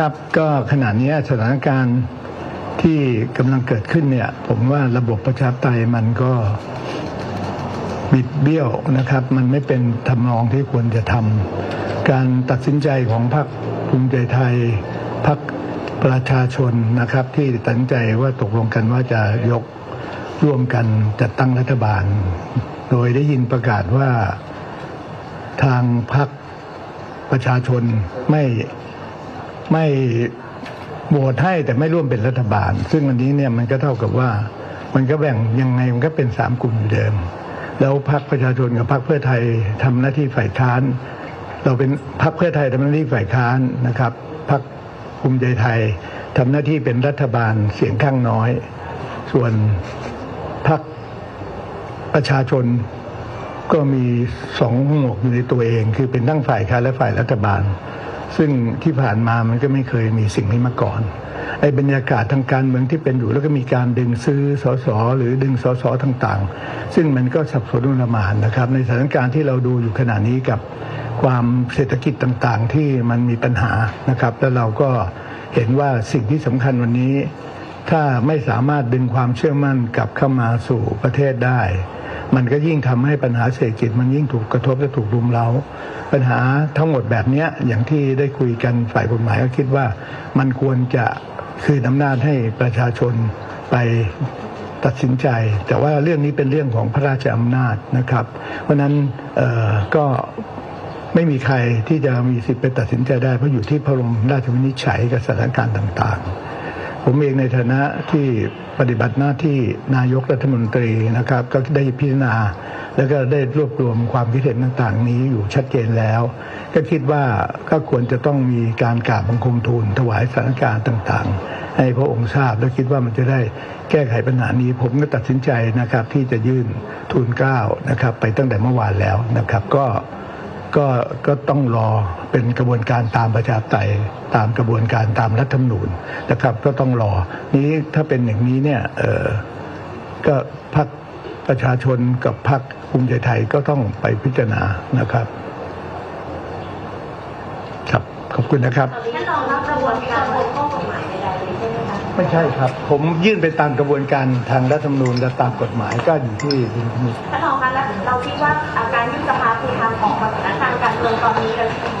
ครับก็ขณะนี้สถานการณ์ที่กำลังเกิดขึ้นเนี่ย ผมว่าระบบประชาธิปไตยมันก็บิดเบี้ยวนะครับ มันไม่เป็นทำนองที่ควรจะทำการตัดสินใจของพรรคภูมิใจไทยพรรคประชาชนนะครับ ที่ตัดสินใจว่าตกลงกันว่าจะยกร่วมกันจัดตั้งรัฐบาล โดยได้ยินประกาศว่าทางพรรคประชาชนไม่ ไม่โหวตให้แต่ไม่ร่วมเป็นรัฐบาล ซึ่งอันนี้เนี่ยมันก็เท่ากับว่า มันก็แบ่งยังไงมันก็เป็นสามกลุ่มอยู่เดิม แล้วพรรคประชาชนกับพรรคเพื่อไทยทำหน้าที่ฝ่ายค้าน เราเป็นพรรคเพื่อไทยทำหน้าที่ฝ่ายค้านนะครับพรรคภูมิใจไทยทำหน้าที่เป็นรัฐบาลเสียงข้างน้อย ส่วนพรรคประชาชนก็มีสองหมวกอยู่ในตัวเอง คือเป็นทั้งฝ่ายค้านและฝ่ายรัฐบาล ซึ่งที่ผ่านมามันก็ไม่เคยมีสิ่งนี้มาก่อนไอ้บรรยากาศทางการเมืองที่เป็นอยู่แล้วก็มีการดึงซื้อสสหรือดึงสสต่างๆ ซึ่งมันก็สับสนอุลหมานนะครับ ในสถานการณ์ที่เราดูอยู่ขณะนี้กับความเศรษฐกิจต่างๆ ที่มันมีปัญหานะครับ แล้วเราก็เห็นว่าสิ่งที่สำคัญวันนี้ ถ้าไม่สามารถดึงความเชื่อมั่นกลับเข้ามาสู่ประเทศได้ มันก็ยิ่งทำให้ปัญหาเศรษฐกิจมันยิ่งถูกกระทบและถูกรุมเร้า ปัญหาทั้งหมดแบบนี้อย่างที่ได้คุยกันฝ่ายกฎหมายก็คิดว่า มันควรจะคืนอำนาจให้ประชาชนไปตัดสินใจ แต่ว่าเรื่องนี้เป็นเรื่องของพระราชอำนาจนะครับ เพราะนั้นก็ไม่มีใครที่จะมีสิทธิ์ไปตัดสินใจได้เพราะอยู่ที่พระบรมราชวินิจฉัยกับสถานการณ์ต่าง ๆ ผมเองในฐานะที่ปฏิบัติหน้าที่นายกรัฐมนตรีนะครับ ก็ได้พิจารณา แล้วก็ได้รวบรวมความคิดเห็นต่างๆ นี้อยู่ชัดเจนแล้ว ก็คิดว่าก็ควรจะต้องมีการกราบบังคมทูลถวายสถานการณ์ต่างๆ ให้พระองค์ทราบแล้วคิดว่ามันจะได้แก้ไขปัญหานี้ ผมก็ตัดสินใจนะครับที่จะยื่นทูลเก้านะครับ ไปตั้งแต่เมื่อวานแล้วนะครับ ก็ ก็ก็ต้องรอเป็นกระบวนการตามประชาธิปไตยตามกระบวนการตามรัฐธรรมนูญนะครับ ก็ต้องรอ นี้ถ้าเป็นอย่างนี้เนี่ยเออก็พรรคประชาชนกับพรรคภูมิใจไทยก็ต้องไปพิจารณานะครับ ครับขอบคุณนะครับตอนนี้ท่านรองรับกระบวนการบนข้อกฎหมายใดๆเลยใช่ไหมคะไม่ใช่ครับ ผมยื่นไปตามกระบวนการทางรัฐธรรมนูญและตามกฎหมายก็อยู่ที่ดุลพินิจ ท่านรองคะแล้วเราคิดว่า อาการยุบสภาคือทางออกมาสถานการณ์การเมืองตอน